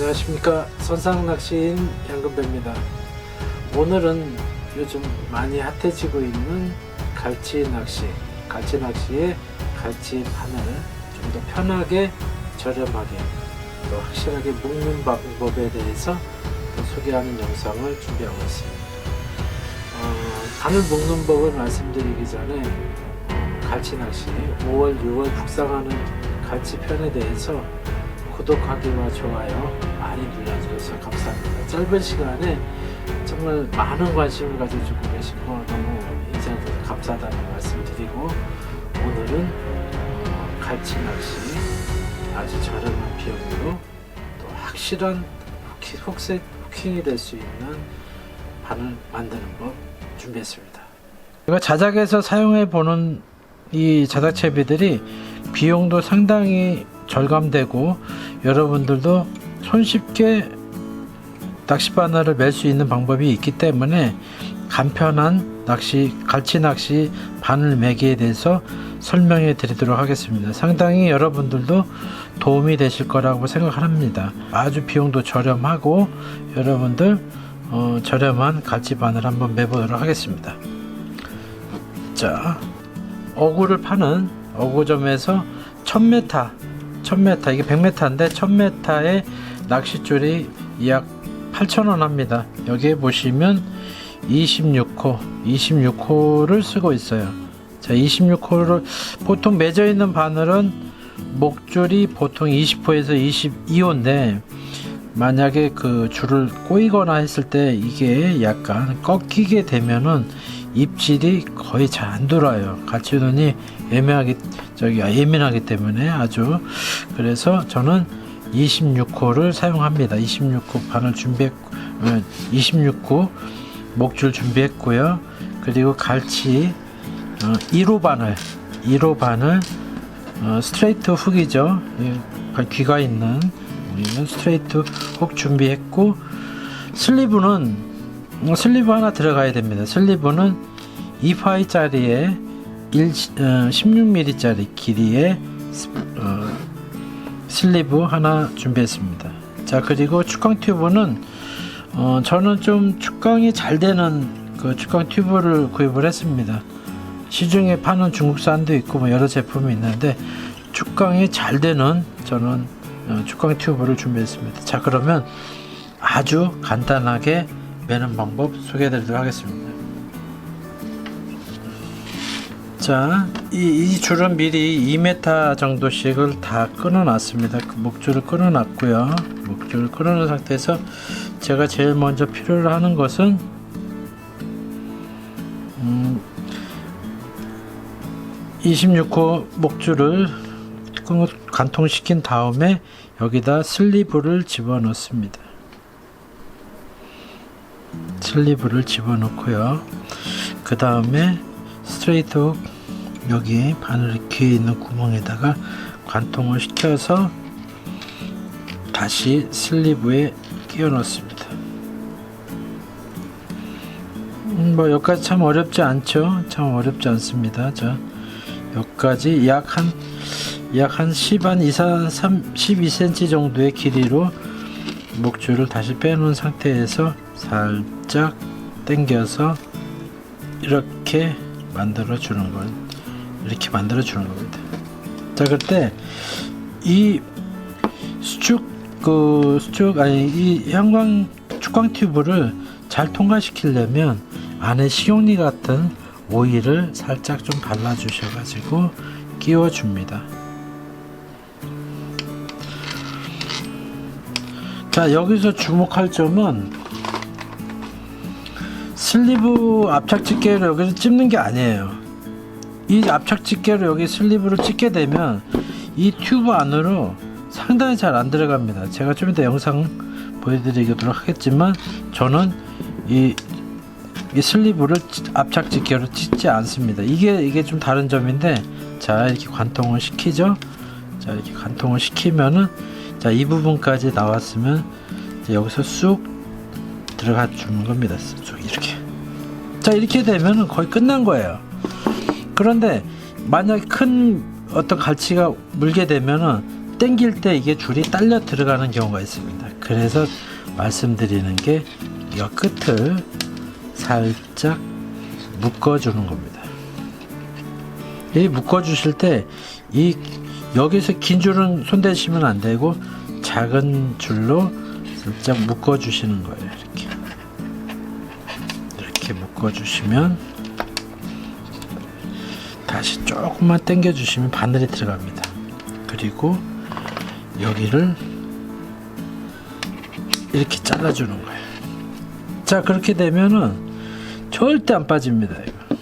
안녕하십니까. 선상낚시인 양금배입니다. 오늘은 요즘 많이 핫해지고 있는 갈치 낚시 갈치 낚시의 갈치 바늘 좀더 편하게 저렴하게 또 확실하게 묶는 방법에 대해서 또 소개하는 영상을 준비하고 있습니다. 어, 바늘 묶는 법을 말씀드리기 전에 어, 갈치 낚시 5월 6월 북상하는 갈치 편에 대해서 구독하기와 좋아요 많이 눌러주셔서 감사합니다. 짧은 시간에 정말 많은 관심을 가져주고 계신 거 너무 인사드려 감사하다는 말씀드리고 오늘은 어, 갈치 낚시 아주 저렴한 비용으로 또 확실한 혹세, 후킹이 될 수 있는 바늘 만드는 법 준비했습니다. 제가 자작에서 사용해 보는 이 자작 채비들이 비용도 상당히 절감되고 여러분들도 손쉽게 낚시 바늘을 멜수 있는 방법이 있기 때문에 간편한 낚시 갈치 낚시 바늘 매기에 대해서 설명해 드리도록 하겠습니다. 상당히 여러분들도 도움이 되실 거라고 생각합니다. 아주 비용도 저렴하고 여러분들 어, 저렴한 갈치 바늘 한번 매보도록 하겠습니다. 자, 어구를 파는 어구점에서 1000m 1000m 이게 100m인데 1000m에 낚싯줄이 약 8,000원 합니다. 여기에 보시면 26호 26호를 쓰고 있어요. 자 26호를 보통 맺어 있는 바늘은 목줄이 보통 20호에서 22호인데 만약에 그 줄을 꼬이거나 했을 때 이게 약간 꺾이게 되면은 입질이 거의 잘 안 돌아요. 갈치눈이 애매하기 저기 예민하기 때문에 아주 그래서 저는 26호를 사용합니다. 26호 바늘 준비했 26호 목줄 준비했고요. 그리고 갈치 어, 1호 바늘 1호 바늘 어, 스트레이트 훅이죠. 예, 귀가 있는 우리는 스트레이트 훅 준비했고 슬리브는 어, 슬리브 하나 들어가야 됩니다. 슬리브는 2파이짜리에 1, 어, 16mm짜리 길이의 스, 어, 슬리브 하나 준비했습니다. 자 그리고 축광 튜브는 어, 저는 좀 축광이 잘 되는 그 축광 튜브를 구입을 했습니다. 시중에 파는 중국산도 있고 뭐 여러 제품이 있는데 축광이 잘 되는 저는 어, 축광 튜브를 준비했습니다. 자 그러면 아주 간단하게 매는 방법 소개해 드리도록 하겠습니다. 자, 이, 이 줄은 미리 2m 정도씩을 다 끊어놨습니다. 그 목줄을 끊어놨고요. 목줄을 끊어놓은 상태에서 제가 제일 먼저 필요로 하는 것은 음, 26호 목줄을 관통시킨 다음에 여기다 슬리브를 집어넣습니다. 슬리브를 집어넣고요. 그 다음에 스트레이트 훅 여기 바늘 귀에 있는 구멍에다가 관통을 시켜서 다시 슬리브에 끼워 넣습니다. 음, 뭐 여기까지 참 어렵지 않죠? 참 어렵지 않습니다. 자, 여기까지 약 한 약한 10한 2, 3, 12cm 정도의 길이로 목줄을 다시 빼놓은 상태에서 살짝 당겨서 이렇게 만들어 주는 건 이렇게 만들어 주는 겁니다. 자 그때 이 수축 그 수축 아니 이 형광 축광 튜브를 잘 통과시키려면 안에 식용리 같은 오일을 살짝 좀 발라 주셔 가지고 끼워 줍니다. 자 여기서 주목할 점은 슬리브 압착 집게를 여기서 찝는 게 아니에요. 이 압착 집게로 여기 슬리브를 찝게 되면 이 튜브 안으로 상당히 잘 안 들어갑니다. 제가 좀 이따 영상 보여드리도록 하겠지만 저는 이, 이 슬리브를 찌- 압착 집게로 찢지 않습니다. 이게 이게 좀 다른 점인데 자 이렇게 관통을 시키죠. 자 이렇게 관통을 시키면은 자 이 부분까지 나왔으면 여기서 쑥 들어가 주는 겁니다. 쑥 이렇게. 자 이렇게 되면 거의 끝난 거예요. 그런데 만약 큰 어떤 갈치가 물게 되면은 당길 때 이게 줄이 딸려 들어가는 경우가 있습니다. 그래서 말씀드리는 게 이 끝을 살짝 묶어주는 겁니다. 이 묶어주실 때 이 여기서 긴 줄은 손대시면 안 되고 작은 줄로 살짝 묶어주시는 거예요. 이렇게 이렇게 묶어주시면 다시 조금만 당겨 주시면 바늘이 들어갑니다. 그리고 여기를 이렇게 잘라주는 거예요. 자 그렇게 되면은 절대 안 빠집니다. 이거.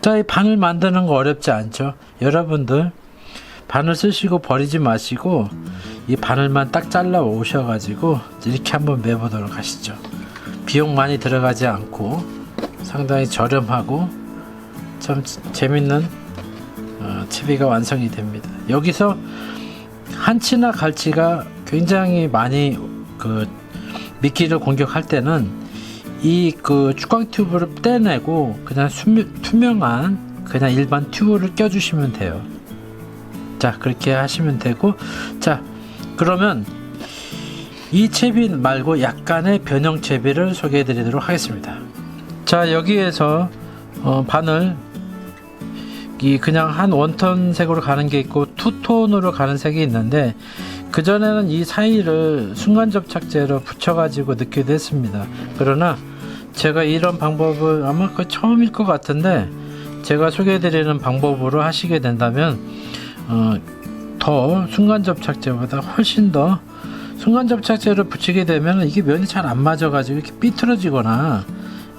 자, 이 바늘 만드는 거 어렵지 않죠? 여러분들 바늘 쓰시고 버리지 마시고 이 바늘만 딱 잘라 오셔가지고 이렇게 한번 매보도록 하시죠. 비용 많이 들어가지 않고 상당히 저렴하고 참 재밌는 어, 채비가 완성이 됩니다. 여기서 한치나 갈치가 굉장히 많이 그 미끼를 공격할 때는 이그 축광 튜브를 떼내고 그냥 투명한 그냥 일반 튜브를 껴주시면 돼요. 자 그렇게 하시면 되고 자 그러면 이 채비 말고 약간의 변형 채비를 소개해 드리도록 하겠습니다. 자 여기에서 어, 바늘 이 그냥 한 원톤 색으로 가는 게 있고 투톤으로 가는 색이 있는데 그 전에는 이 사이를 순간 접착제로 붙여가지고 넣기도 했습니다. 그러나 제가 이런 방법을 아마 그 처음일 것 같은데 제가 소개해드리는 방법으로 하시게 된다면 어, 더 순간 접착제보다 훨씬 더 순간 접착제를 붙이게 되면 이게 면이 잘 안 맞아가지고 이렇게 삐뚤어지거나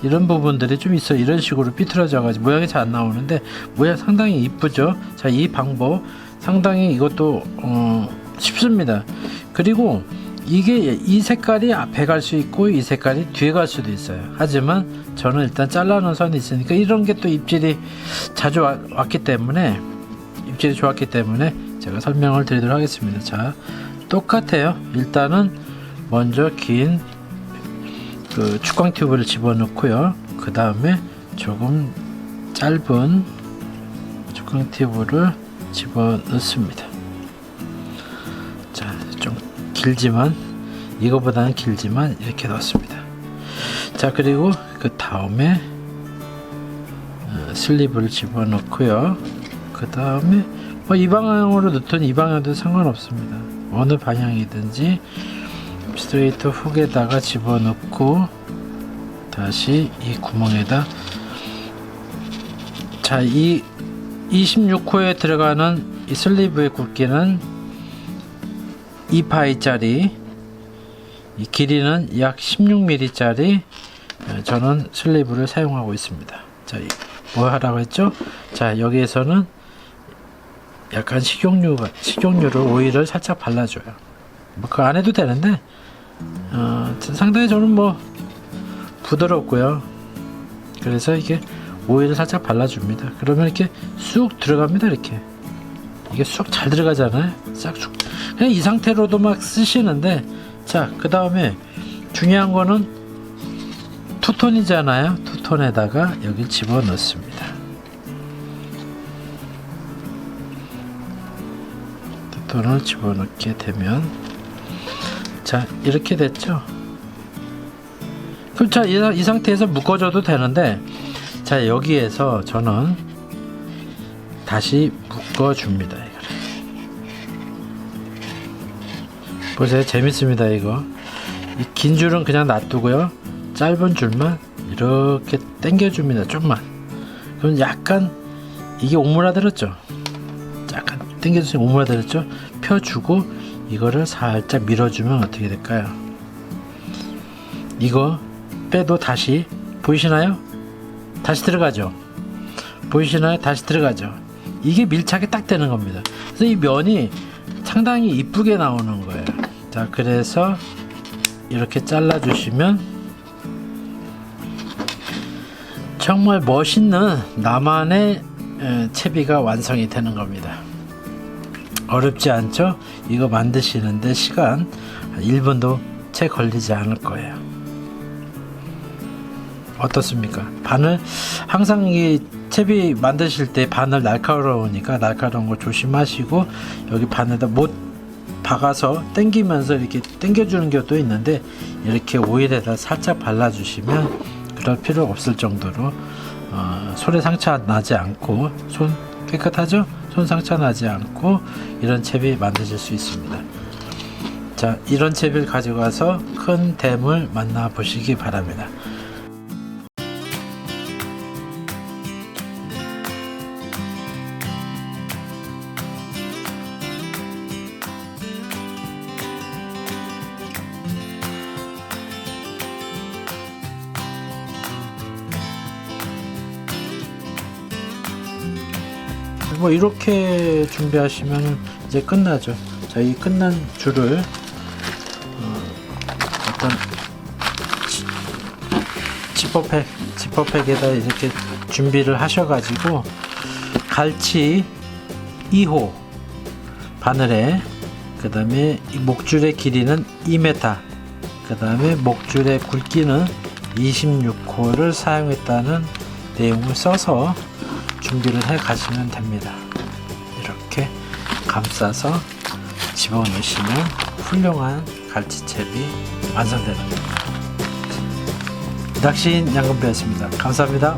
이런 부분들이 좀 있어. 이런 식으로 삐뚤어져가지고 모양이 잘 안 나오는데 모양 상당히 이쁘죠? 자 이 방법 상당히 이것도 어, 쉽습니다. 그리고 이게 이 색깔이 앞에 갈 수 있고 이 색깔이 뒤에 갈 수도 있어요. 하지만 저는 일단 잘라놓은 선이 있으니까 이런 게 또 입질이 자주 와- 왔기 때문에 입질이 좋았기 때문에 제가 설명을 드리도록 하겠습니다. 자 똑같아요. 일단은 먼저 긴 그 축광 튜브를 집어넣고요. 그 다음에 조금 짧은 축광 튜브를 집어넣습니다. 자, 좀 길지만 이거보다는 길지만 이렇게 넣습니다. 자, 그리고 그 다음에 어, 슬리브를 집어넣고요. 그 다음에 뭐 이 방향으로 넣든 이 방향도 상관없습니다. 어느 방향이든지 스트레이트 훅에다가 집어넣고 다시 이 구멍에다. 자 이 26호에 들어가는 이 슬리브의 굵기는 2파이짜리 이 길이는 약 16mm짜리 저는 슬리브를 사용하고 있습니다. 자 뭐 하라고 했죠? 자 여기에서는 약간 식용유가 식용유를 오일을 살짝 발라줘요 뭐그안 해도 되는데 어, 상당히 저는 뭐 부드럽고요. 그래서 이게 오일을 살짝 발라줍니다. 그러면 이렇게 쑥 들어갑니다. 이렇게 이게 쑥 잘 들어가잖아요. 싹 쑥 그냥 이 상태로도 막 쓰시는데 자 그 다음에 중요한 거는 투톤이잖아요. 투톤에다가 여기 집어 넣습니다. 투톤을 집어 넣게 되면 자 이렇게 됐죠? 그럼 자이 이 상태에서 묶어줘도 되는데 자 여기에서 저는 다시 묶어줍니다. 보세요. 재밌습니다 이거. 이긴 줄은 그냥 놔두고요. 짧은 줄만 이렇게 당겨줍니다 좀만. 그럼 약간 이게 오므라들었죠? 약간 당겨주시면 오므라들었죠? 펴주고 이거를 살짝 밀어주면 어떻게 될까요? 이거 빼도 다시 보이시나요? 다시 들어가죠. 보이시나요? 다시 들어가죠. 이게 밀착이 딱 되는 겁니다. 그래서 이 면이 상당히 이쁘게 나오는 거예요. 자, 그래서 이렇게 잘라 주시면 정말 멋있는 나만의 에, 채비가 완성이 되는 겁니다. 어렵지 않죠? 이거 만드시는데 시간 1분도 채 걸리지 않을 거예요. 어떻습니까? 바늘 항상 이 채비 만드실 때 바늘 날카로우니까 날카로운 거 조심하시고 여기 바늘에다 못 박아서 당기면서 이렇게 당겨주는 것도 있는데 이렇게 오일에다 살짝 발라주시면 그럴 필요 없을 정도로 어, 손에 상처 나지 않고 손 깨끗하죠? 손 상처 나지 않고 이런 채비 만드실 수 있습니다. 자, 이런 채비를 가져가서 큰 댐을 만나 보시기 바랍니다. 뭐 이렇게 준비하시면 이제 끝나죠. 자, 이 끝난 줄을 어, 어떤 지- 지퍼팩, 지퍼팩에다 이렇게 준비를 하셔가지고 갈치 2호 바늘에 그 다음에 목줄의 길이는 2m 그 다음에 목줄의 굵기는 26호를 사용했다는 내용을 써서 준비를 해 가시면 됩니다. 이렇게 감싸서 집어넣으시면 훌륭한 갈치채비 완성되는 겁니다. 낚시인 양금배였습니다. 감사합니다.